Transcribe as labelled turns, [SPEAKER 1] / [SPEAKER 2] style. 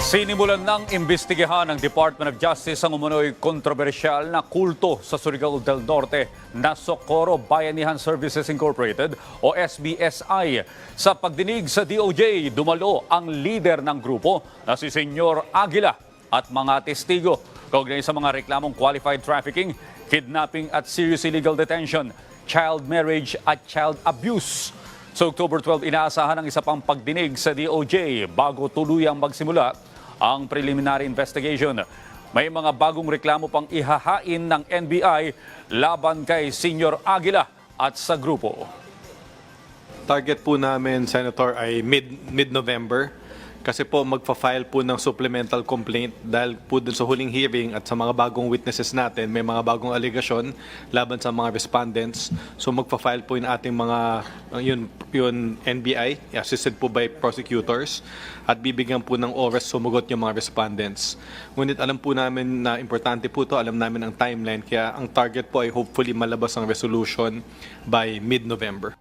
[SPEAKER 1] Sinimulan ng imbestigahan ng Department of Justice ang umunoy kontrobersyal na kulto sa Surigao del Norte na Socorro Bayanihan Services Incorporated o SBSI. Sa pagdinig sa DOJ, dumalo ang leader ng grupo na si Senyor Aguila at mga testigo kaugnay sa mga reklamong qualified trafficking, kidnapping at serious illegal detention, child marriage at child abuse. Sa October 12, inaasahan ang isa pang pagdinig sa DOJ bago tuluyang magsimula ang preliminary investigation. May mga bagong reklamo pang ihahain ng NBI laban kay Senior Aguila at sa grupo.
[SPEAKER 2] Target po namin, Senator, ay mid, mid-November. Kasi po magfa-file po ng supplemental complaint dahil po dun sa huling hearing at sa mga bagong witnesses natin, may mga bagong allegation laban sa mga respondents. So magfa-file po yung ating mga, uh, yun, yun NBI, assisted po by prosecutors, at bibigyan po ng oras sumugot yung mga respondents. Ngunit alam po namin na importante po to, alam namin ang timeline, kaya ang target po ay hopefully malabas ang resolution by mid-November.